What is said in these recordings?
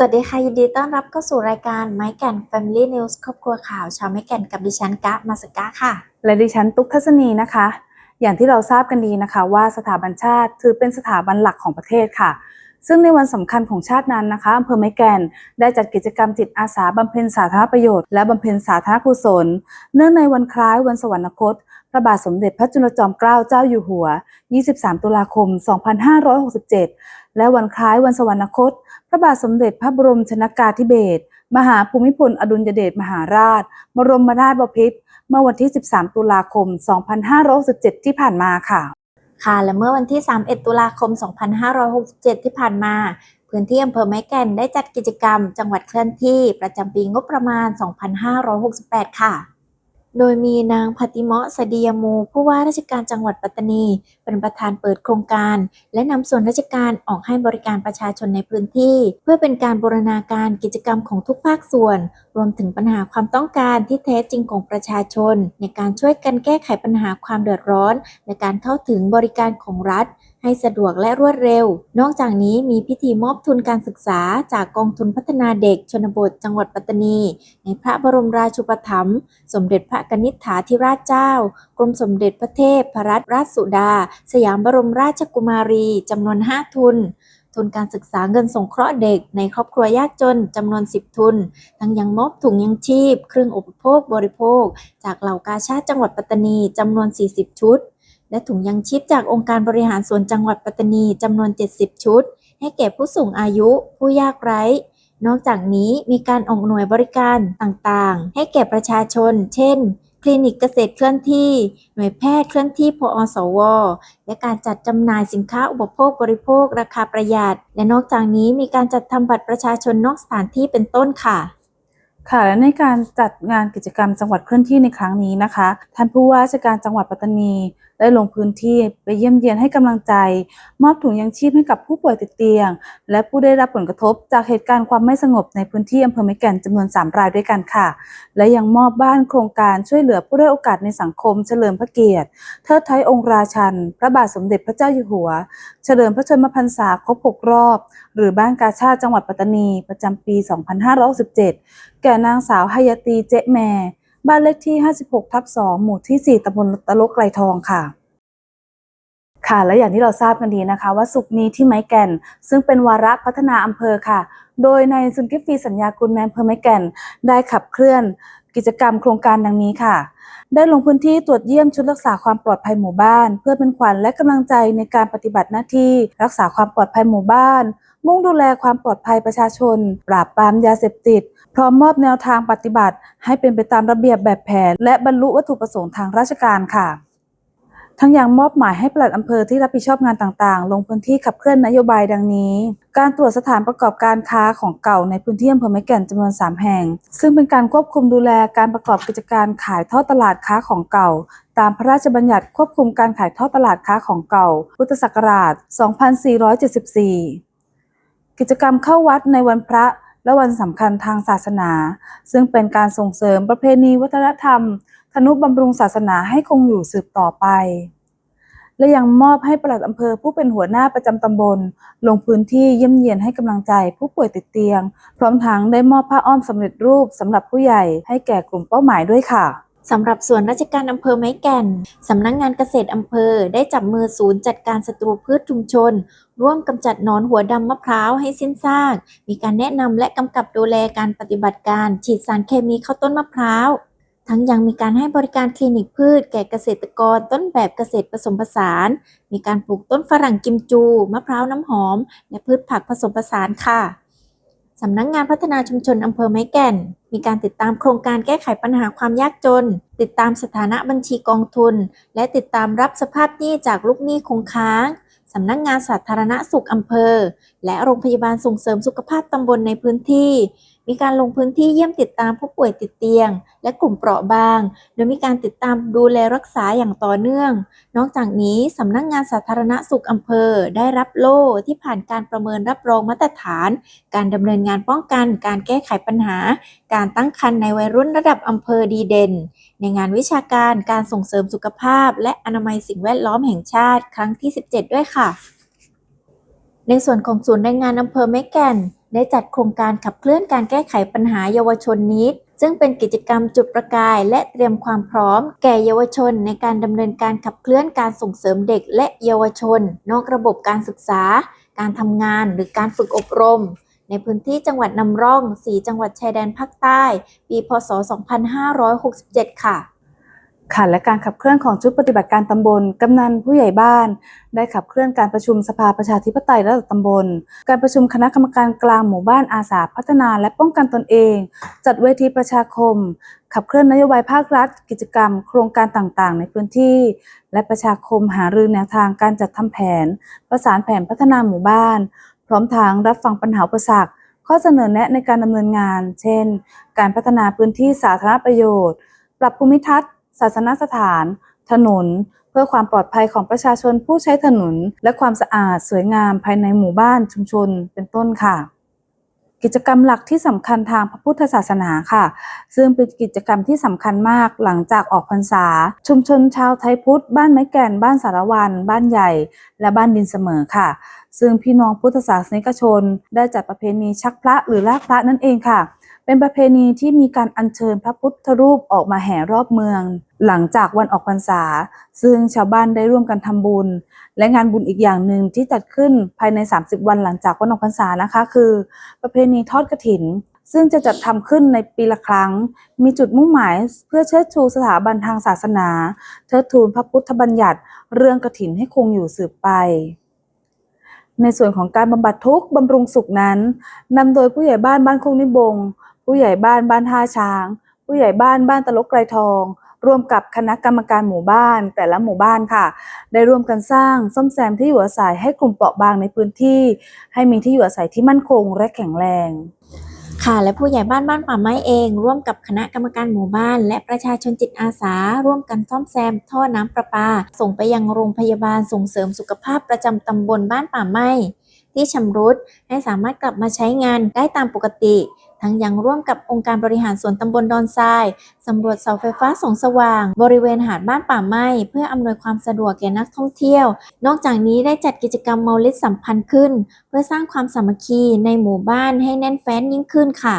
สวัสดีค่ะ ยินดีต้อนรับเข้าสู่รายการไม้แก่น Family News ครอบครัวข่าวชาวไม้แก่นกับดิฉันกะมาสกะค่ะ และดิฉันตุ๊กทัศนีนะคะ อย่างที่เราทราบกันดีนะคะว่าสถาบันชาติถือเป็นสถาบันหลักของประเทศค่ะ ซึ่งในวันสำคัญของชาตินั้นนะคะอำเภอไม้แก่นได้จัดกิจกรรมจิตอาสาบำเพ็ญสาธารณประโยชน์และบำเพ็ญสาธารณกุศล เนื่องในวันคล้ายวันสวรรคต พระบาทสมเด็จพระจุลจอมเกล้าเจ้าอยู่หัว 23 ตุลาคม 2567 และวันคล้ายวันสวรรคต พระบาทสมเด็จพระบรมชนกาธิเบศร มหาภูมิพลอดุลยเดชมหาราช บรมนาถบพิตร เมื่อวันที่ 13 ตุลาคม 2567 ที่ผ่านมาค่ะ ค่ะ และเมื่อวันที่ 31 ตุลาคม 2567 ที่ผ่านมาพื้นที่อำเภอไม้แก่นได้จัดกิจกรรม จังหวัดเคลื่อนที่ประจำปีงบประมาณ 2568 ค่ะ โดยมีนางพัติมะสดียมูผู้ว่าราชการจังหวัดปัตตานี เป็นประธานเปิดโครงการ และนำส่วนราชการออกให้บริการประชาชนในพื้นที่ เพื่อเป็นการบูรณาการกิจกรรมของทุกภาคส่วน รวมถึงปัญหาความต้องการที่แท้จริงของประชาชน ในการช่วยกันแก้ไขปัญหาความเดือดร้อน ในการเข้าถึงบริการของรัฐ ให้สะดวกและรวดเร็ว นอกจากนี้มีพิธีมอบทุนการศึกษาจากกองทุนพัฒนาเด็กชนบทจังหวัดปัตตานี ในพระบรมราชูปถัมภ์สมเด็จพระกนิษฐาธิราชเจ้า กรมสมเด็จพระเทพพรัตนราชสุดา สยามบรมราชกุมารีจำนวน 5 ทุน ทุนการศึกษาเงินสงเคราะห์เด็ก ในครอบครัวยากจนจำนวน 10 ทุน ทั้งยังมอบถุงยังชีพ เครื่องอุปโภคบริโภค จากเหล่ากาชาติจังหวัดปัตตานีจำนวน 40 ชุด และถุงยังชีพจากองค์การบริหารส่วนจังหวัดปัตตานีจำนวน 70 ชุด ให้แก่ผู้สูงอายุ ผู้ยากไร้ นอกจากนี้มีการออกหน่วยบริการต่างๆ ให้แก่ประชาชน เช่น คลินิกเกษตรเคลื่อนที่ หน่วยแพทย์เคลื่อนที่พออสว และการจัดจำหน่ายสินค้าอุปโภคบริโภค ราคาประหยัด และนอกจากนี้มีการจัดทำบัตรประชาชนนอกสถานที่เป็นต้นค่ะค่ะและในการจัดงานกิจกรรมจังหวัดเคลื่อนที่ในครั้งนี้นะคะ ท่านผู้ว่าราชการจังหวัดปัตตานี ได้ลงพื้นที่ไปเยี่ยมเยียนให้กำลังใจ มอบถุงยังชีพให้กับผู้ป่วยติดเตียง และผู้ได้รับผลกระทบจากเหตุการณ์ความไม่สงบในพื้นที่อำเภอไม้แก่นจำนวน 3 รายด้วยกันค่ะ และยังมอบบ้านโครงการช่วยเหลือผู้ได้โอกาสในสังคม เฉลิมพระเกียรติเทิดไทยองค์ราชัน พระบาทสมเด็จพระเจ้าอยู่หัว เฉลิมพระชนมพรรษาครบ6รอบ หรือบ้านกาชาติจังหวัดปัตตานี ประจำปี 2567 แก่นางสาวหยตีเจ๊แม บ้านเลขที่ 56 ทับ 2 หมู่ที่ 4ตำบลตะลกไกลทองค่ะค่ะและอย่างที่เราทราบกันดีนะคะ ว่าสุกนี้ที่ไม้แก่น ซึ่งเป็นวาระพัฒนาอำเภอค่ะ โดยในายสุนกิฟฟีสัญญากุลในเพอร์ไม้แก่น ได้ขับเคลื่อน กิจกรรมโครงการดังนี้ค่ะ ได้ลงพื้นที่ตรวจเยี่ยมชุดรักษาความปลอดภัยหมู่บ้าน เพื่อเป็นขวัญและกำลังใจในการปฏิบัติหน้าที่ รักษาความปลอดภัยหมู่บ้าน มุ่งดูแลความปลอดภัยประชาชน ปราบปรามยาเสพติด พร้อมมอบแนวทางปฏิบัติ ให้เป็นไปตามระเบียบแบบแผน และบรรลุวัตถุประสงค์ทางราชการค่ะ ทั้งยังมอบหมายให้ปลัดอำเภอที่รับผิดชอบงานต่างๆ ลงพื้นที่ขับเคลื่อนนโยบายดังนี้ การตรวจสถานประกอบการค้าของเก่าในพื้นที่อำเภอไม้แก่นจำนวน 3 แห่ง ซึ่งเป็นการควบคุมดูแลการประกอบกิจการขายท่อตลาดค้าของเก่า ตามพระราชบัญญัติควบคุมการขายท่อตลาดค้าของเก่า พุทธศักราช 2474 กิจกรรมเข้าวัดในวันพระ และวันสำคัญทางศาสนา ซึ่งเป็นการส่งเสริมประเพณีวัฒนธรรม ธนุบำรุงศาสนาให้คงอยู่สืบต่อไป และยังมอบให้ปลัดอำเภอผู้เป็นหัวหน้าประจำตำบล ลงพื้นที่เยี่ยมเยียนให้กำลังใจผู้ป่วยติดเตียง พร้อมทั้งได้มอบผ้าอ้อมสำเร็จรูปสำหรับผู้ใหญ่ให้แก่กลุ่มเป้าหมายด้วยค่ะ สำหรับส่วนราชการอำเภอไม้แก่น สำนักงงานเกษตรอำเภอได้จับมือศูนย์จัดการศัตรูพืชชุมชน ร่วมกำจัดนอนหัวดำมะพร้าวให้สิ้นซาก มีการแนะนำและกำกับดูแลการปฏิบัติการ ฉีดสารเคมีเข้าต้นมะพร้าว ทั้งยังมีการให้บริการคลินิกพืช แก่เกษตรกรต้นแบบเกษตรผสมผสาน มีการปลูกต้นฝรั่งกิมจู มะพร้าวน้ำหอม และพืชผักผสมผสานค่ะ สำนักงงานพัฒนาชุมชนอำเภอไม้แก่น มีการติดตามโครงการแก้ไขปัญหาความยากจน ติดตามสถานะบัญชีกองทุน และติดตามรับสภาพหนี้จากลูกหนี้คงค้างสำนักงงานสาธารณสุขอำเภอ และโรงพยาบาลส่งเสริมสุขภาพตำบลในพื้นที่ มีการลงพื้นที่เยี่ยมติดตามผู้ป่วยติดเตียง และกลุ่มเปราะบาง โดยมีการติดตามดูแลรักษาอย่างต่อเนื่อง นอกจากนี้สำนักงงานสาธารณสุขอำเภอ ได้รับโล่ที่ผ่านการประเมินรับรองมาตรฐาน การดำเนินงานป้องกัน การแก้ไขปัญหา การตั้งครรภ์ในวัยรุ่นระดับอำเภอดีเด่น ในงานวิชาการการส่งเสริมสุขภาพ และอนามัยสิ่งแวดล้อมแห่งชาติ ครั้งที่ 17 ด้วยค่ะ ในส่วนของศูนย์แรงงานอำเภอแม่แก่น ได้จัดโครงการขับเคลื่อนการแก้ไขปัญหาเยาวชนนิดซึ่งเป็นกิจกรรมจุดประกายและเตรียมความพร้อม แก่เยาวชนในการดำเนินการขับเคลื่อนการส่งเสริมเด็กและเยาวชน นอกระบบการศึกษา การทำงานหรือการฝึกอบรม ในพื้นที่จังหวัดนำร่อง 4 จังหวัดชายแดนภาคใต้ ปี พศ 2567 ค่ะ ค่ะและการขับเคลื่อนของชุดปฏิบัติการตำบล กำนันผู้ใหญ่บ้าน ได้ขับเคลื่อนการประชุมสภาประชาธิปไตยระดับตำบล การประชุมคณะกรรมการกลางหมู่บ้านอาสาพัฒนาและป้องกันตนเอง จัดเวทีประชาคม ขับเคลื่อนนโยบายภาครัฐ กิจกรรม โครงการต่างๆ ในพื้นที่ และประชาคมหารือแนวทางการจัดทำแผน ประสานแผนพัฒนาหมู่บ้าน พร้อมทางรับฟังปัญหาอุปสรรคข้อเสนอแนะในการดำเนินงาน เช่น การพัฒนาพื้นที่สาธารณประโยชน์ ปรับภูมิทัศน์ ศาสนสถาน ถนน เพื่อความปลอดภัยของประชาชนผู้ใช้ถนน และความสะอาดสวยงามภายในหมู่บ้านชุมชนเป็นต้นค่ะ กิจกรรมหลักที่สำคัญทางพระพุทธศาสนาค่ะ ซึ่งเป็นกิจกรรมที่สำคัญมากหลังจากออกพรรษา ชุมชนชาวไทยพุทธ บ้านไม้แก่น บ้านสารวัน บ้านใหญ่ และบ้านดินเสมอค่ะ ซึ่งพี่น้องพุทธศาสนิกชน ได้จัดประเพณีชักพระหรือลากพระนั่นเองค่ะ เป็นประเพณีที่มีการอัญเชิญพระพุทธรูปออกมาแห่รอบเมือง หลังจากวันออกพรรษา ซึ่งชาวบ้านได้ร่วมกันทำบุญ และงานบุญอีกอย่างหนึ่งที่จัดขึ้นภายใน 30 วันหลังจากวันออกพรรษานะคะคือ ประเพณีทอดกฐิน ซึ่งจะจัดทำขึ้นในปีละครั้ง มีจุดมุ่งหมายเพื่อเชิดชูสถาบันทางศาสนาเทิดทูนพระพุทธบัญญัติ เรื่องกฐินให้คงอยู่สืบไปในส่วนของการบำบัดทุกข์บำรุงสุขนั้นนำโดยผู้ใหญ่บ้านบ้านโคกนิบง ผู้ใหญ่บ้านบ้านท่าช้าง ผู้ใหญ่บ้านบ้านตะลกไกรทองร่วมกับคณะกรรมการหมู่บ้านแต่ละหมู่บ้านค่ะ ได้ร่วมกันสร้างซ่อมแซมที่อยู่อาศัยให้กลุ่มเปราะบางในพื้นที่ ให้มีที่อยู่อาศัยที่มั่นคงและแข็งแรง ค่ะและผู้ใหญ่บ้านบ้านป่าไม้เอง ร่วมกับคณะกรรมการหมู่บ้าน และประชาชนจิตอาสา ร่วมกันซ่อมแซมท่อน้ำประปา ส่งไปยังโรงพยาบาลส่งเสริมสุขภาพประจำตำบลบ้านป่าไม้ที่ชำรุดให้สามารถกลับมาใช้งานได้ตามปกติ ทั้งยังร่วมกับองค์การบริหารส่วนตำบลดอนทรายสำรวจเสาไฟฟ้าส่องสว่าง บริเวณหาดบ้านป่าไม้เพื่ออำนวยความสะดวกแก่นักท่องเที่ยว นอกจากนี้ได้จัดกิจกรรมเมาลิดสัมพันธ์ขึ้น เพื่อสร้างความสามัคคีในหมู่บ้านให้แน่นแฟ้นยิ่งขึ้นค่ะ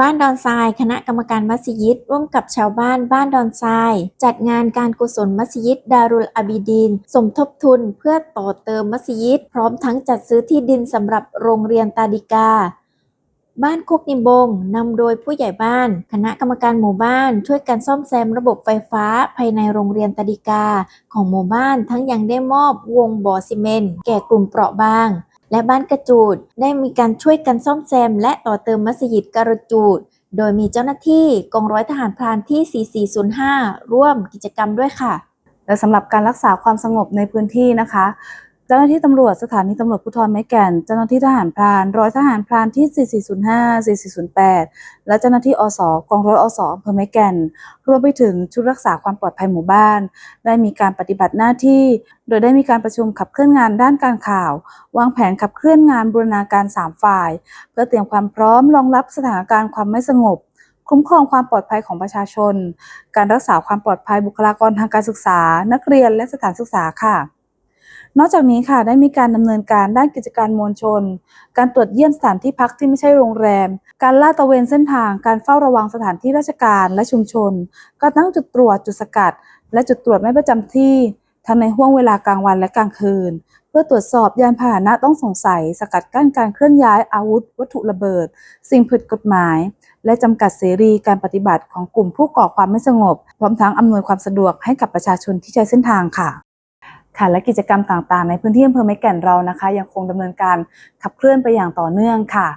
บ้านดอนทราย คณะกรรมการมัสยิด ร่วมกับชาวบ้านบ้านดอนทราย จัดงานการกุศลมัสยิดดารุลอาบิดีนสมทบทุนเพื่อต่อเติมมัสยิด พร้อมทั้งจัดซื้อที่ดินสำหรับโรงเรียนตาดิกา บ้านโคกนิบงนำโดยผู้ใหญ่บ้าน คณะกรรมการหมู่บ้าน ช่วยกันซ่อมแซมระบบไฟฟ้าภายในโรงเรียนตาดิกา ของหมู่บ้านทั้งยังได้มอบวงบ่อซีเมนต์แก่กลุ่มเปราะบาง และบ้านกระจูด ได้มีการช่วยกันซ่อมแซม และต่อเติมมัสยิดกระจูด โดยมีเจ้าหน้าที่กองร้อยทหารพรานที่ 4405 ร่วมกิจกรรมด้วยค่ะ และสำหรับการรักษาความสงบในพื้นที่นะคะ เจ้าหน้าที่ตำรวจสถานีตำรวจภูธรไม้แก่น เจ้าหน้าที่ทหารพรานร้อยทหารพรานที่ 4405 4408 และเจ้าหน้าที่อสกองร้อยอสอำเภอไม้แก่น รวมไปถึงชุดรักษาความปลอดภัยหมู่บ้าน ได้มีการปฏิบัติหน้าที่ โดยได้มีการประชุมขับเคลื่อนงานด้านการข่าว วางแผนขับเคลื่อนงานบูรณาการ 3 ฝ่าย เพื่อเตรียมความพร้อมรองรับสถานการณ์ความไม่สงบคุ้มครองความปลอดภัยของประชาชน การรักษาความปลอดภัยบุคลากรทางการศึกษา นักเรียนและสถานศึกษาค่ะ นอกจากนี้ค่ะได้มีการดำเนินการด้านกิจการมวลชน การตรวจเยี่ยมสถานที่พักที่ไม่ใช่โรงแรม การลาดตระเวนเส้นทาง การเฝ้าระวังสถานที่ราชการและชุมชน การตั้งจุดตรวจจุดสกัด และจุดตรวจไม่ประจำที่ทั้งในห้วงเวลากลางวันและกลางคืน เพื่อตรวจสอบยานพาหนะต้องสงสัย สกัดกั้นการเคลื่อนย้ายอาวุธ วัตถุระเบิด สิ่งผิดกฎหมาย และจำกัดเสรีการปฏิบัติของกลุ่มผู้ก่อความไม่สงบ พร้อมทั้งอำนวยความสะดวกให้กับประชาชนที่ใช้เส้นทางค่ะ ค่ะและกิจกรรมต่างๆ ในพื้นที่อำเภอไม้แก่นเรานะคะ ยังคงดำเนินการขับเคลื่อนไปอย่างต่อเนื่องค่ะ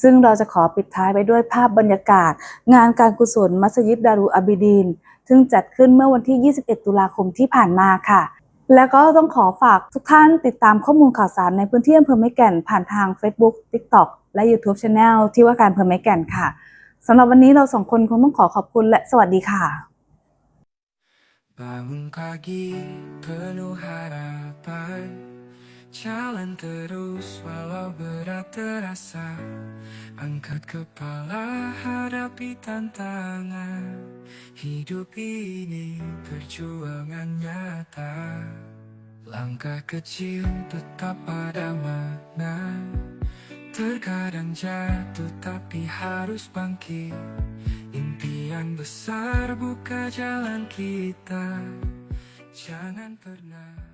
ซึ่งเราจะขอปิดท้ายไปด้วยภาพบรรยากาศ งานการกุศลมัสยิดดารูอาบิดีน ซึ่งจัดขึ้นเมื่อวันที่ 21 ตุลาคมที่ผ่านมาค่ะ แล้วก็ต้องขอฝากทุกท่านติดตามข้อมูลข่าวสารในพื้นที่อำเภอไม้แก่นผ่านทาง Facebook TikTok และ YouTube Channel ที่ว่าการอำเภอไม้แก่นค่ะสำหรับวันนี้เราสองคนคงต้องขอขอบคุณและสวัสดีค่ะ Bangun pagi penuh harapan. Jalan terus walau berat terasa. Angkat kepala hadapi tantangan. Hidup ini perjuangan nyata. Langkah kecil tetap ada makna. Terkadang jatuh tapi harus bangkit. Impian besar buka jalan kita. Jangan pernah